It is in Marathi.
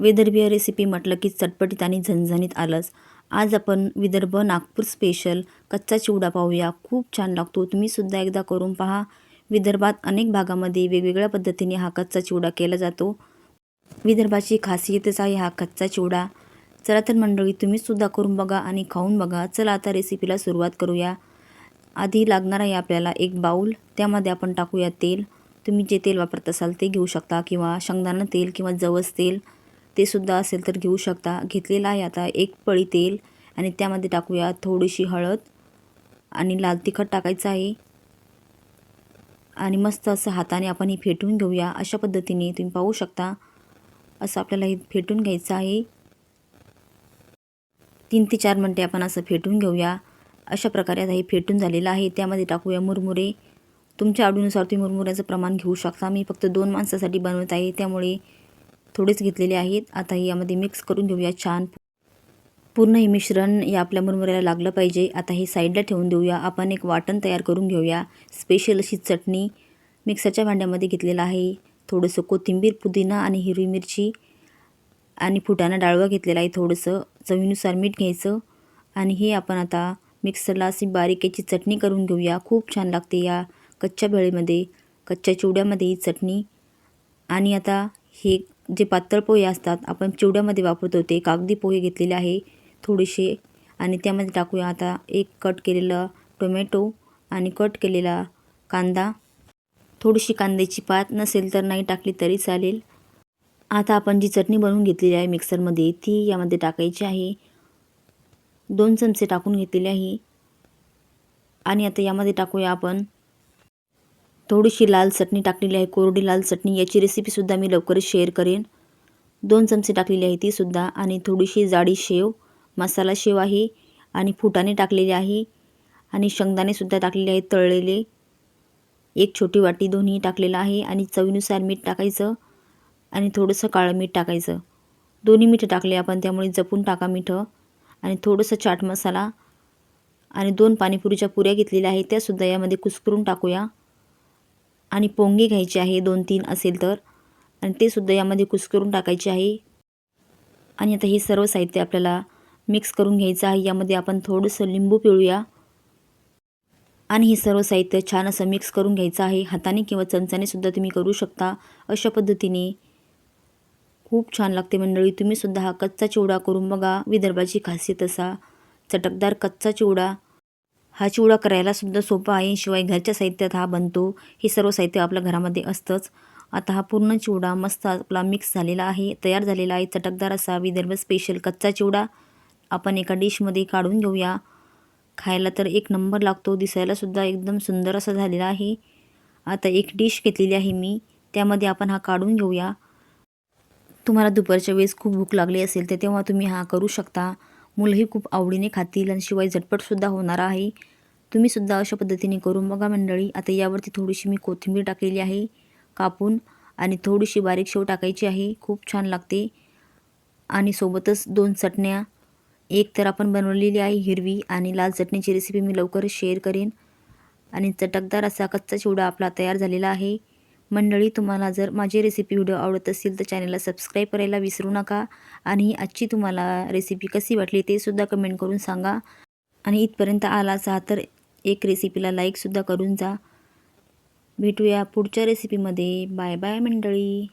विदर्भीय रेसिपी म्हटलं की चटपटीत आणि झणझणीत आलंच. आज आपण विदर्भ नागपूर स्पेशल कच्चा चिवडा पाहूया. खूप छान लागतो. तुम्हीसुद्धा एकदा करून पहा. विदर्भात अनेक भागामध्ये वेगवेगळ्या पद्धतीने हा कच्चा चिवडा केला जातो. विदर्भाची खासियतच आहे हा कच्चा चिवडा. चला तर मंडळी तुम्हीसुद्धा करून बघा आणि खाऊन बघा. चला आता रेसिपीला सुरुवात करूया. आधी लागणार आहे आपल्याला एक बाऊल. त्यामध्ये आपण टाकूया तेल. तुम्ही जे तेल वापरत असाल ते घेऊ शकता किंवा शेंगदाणा तेल किंवा जवस तेल. ते सुद्धा असेल तर घेऊ शकता. घेतलेला आहे आता एक पळी तेल आणि त्यामध्ये टाकूया थोडीशी हळद आणि लाल तिखट टाकायचं आहे. आणि मस्त असं हाताने आपण हे फेटून घेऊया. अशा पद्धतीने तुम्ही पाहू शकता. असं आपल्याला हे फेटून घ्यायचं आहे. तीन ते चार मिनटे आपण असं फेटून घेऊया. अशा प्रकारे आता हे फेटून झालेलं आहे. त्यामध्ये टाकूया मुरमुरे. तुमच्या आवडीनुसार तुम्ही मुरमुऱ्याचं प्रमाण घेऊ शकता. मी फक्त दोन माणसासाठी बनवत आहे. त्यामुळे थोडेच घेतलेले आहेत. आता हे यामध्ये मिक्स करून घेऊया छान. पूर्ण हे मिश्रण या आपल्या मुरमुऱ्याला लागलं पाहिजे. आता हे साईडला ठेवून देऊया. आपण एक वाटण तयार करून घेऊया. स्पेशल अशी चटणी मिक्सरच्या भांड्यामध्ये घेतलेलं आहे. थोडंसं कोथिंबीर पुदिना आणि हिरवी मिरची आणि फुटाणा डाळवा घेतलेला आहे थोडंसं. चवीनुसार मीठ घ्यायचं. आणि हे आपण आता मिक्सरला अशी बारीक याची चटणी करून घेऊया. खूप छान लागते या कच्च्या भेळीमध्ये कच्च्या चिवड्यामध्ये ही चटणी. आणि आता हे जे पातळ पोहे असतात आपण चिवड्यामध्ये वापरतो ते कागदी पोहे घेतलेले आहे थोडेसे. आणि त्यामध्ये टाकूया आता एक कट केलेलं टोमॅटो आणि कट केलेला कांदा. थोडीशी कांद्याची पात नसेल तर नाही टाकली तरी चालेल. आता आपण जी चटणी बनवून घेतलेली आहे मिक्सरमध्ये ती यामध्ये टाकायची आहे. दोन चमचे टाकून घेतलेले आहे. आणि आता यामध्ये टाकूया आपण थोडीशी लाल चटणी टाकलेली आहे कोरडी लाल चटणी. याची रेसिपीसुद्धा मी लवकरच शेअर करेन. दोन चमचे टाकलेली आहे तीसुद्धा आणि थोडीशी जाडी शेव मसाला शेव आहे आणि फुटाणे टाकलेले आहे आणि शेंगदाणेसुद्धा टाकलेले आहेत तळलेले. एक छोटी वाटी दोन्ही टाकलेलं आहे आणि चवीनुसार मीठ टाकायचं आणि थोडंसं काळं मीठ टाकायचं. दोन्ही मीठ टाकले आपण त्यामुळे जपून टाका मिठं आणि थोडंसं चाट मसाला आणि दोन पाणीपुरीच्या पुऱ्या घेतलेल्या आहेत त्यासुद्धा यामध्ये कुस्करून टाकूया. आणि पोंगे घ्यायचे आहे दोन तीन असेल तर. आणि ते सुद्धा यामध्ये कुस्करून टाकायचे आहे. आणि आता हे सर्व साहित्य आपल्याला मिक्स करून घ्यायचं आहे. यामध्ये आपण थोडंसं लिंबू पिळूया. आणि हे सर्व साहित्य छान असं मिक्स करून घ्यायचं आहे. हाताने किंवा चमचाने सुद्धा तुम्ही करू शकता अशा पद्धतीने. खूप छान लागते मंडळी. तुम्हीसुद्धा हा कच्चा चिवडा करून बघा. विदर्भाची खासियत असा. चटकदार कच्चा चिवडा. हा चिवडा करायला सुद्धा सोपा आहे. शिवाय घरच्या साहित्यात हा बनतो. हे सर्व साहित्य आपल्या घरामध्ये असतंच. आता हा पूर्ण चिवडा मस्त आपला मिक्स झालेला आहे. तयार झालेला आहे. चटकदार असा विदर्भ स्पेशल कच्चा चिवडा आपण एका डिशमध्ये काढून घेऊया. खायला तर एक नंबर लागतो. दिसायलासुद्धा एकदम सुंदर असा झालेला आहे. आता एक डिश घेतलेली आहे मी. त्यामध्ये आपण हा काढून घेऊया. तुम्हाला दुपारच्या वेळेस खूप भूक लागली असेल तर तेव्हा तुम्ही हा करू शकता. मुलंही खूप आवडीने खातील आणि शिवाय झटपटसुद्धा होणार आहे. तुम्हीसुद्धा अशा पद्धतीने करून बघा मंडळी. आता यावरती थोडीशी मी कोथिंबीर टाकलेली आहे कापून आणि थोडीशी बारीक शेव टाकायची आहे. खूप छान लागते. आणि सोबतच दोन चटण्या. एक तर आपण बनवलेली आहे हिरवी आणि लाल चटणीची रेसिपी मी लवकरच शेअर करेन. आणि चटकदार असा कच्चा चिवडा आपला तयार झालेला आहे. मंडळी तुम्हाला जर माझी रेसिपी व्हिडिओ आवडत असेल तर चॅनलला सबस्क्राईब करायला विसरू नका. आणि आजची तुम्हाला रेसिपी कशी वाटली ते सुद्धा कमेंट करून सांगा. आणि इथपर्यंत आला असा तर एक रेसिपीला लाईकसुद्धा करून जा. भेटूया पुढच्या रेसिपीमध्ये बाय बाय मंडळी.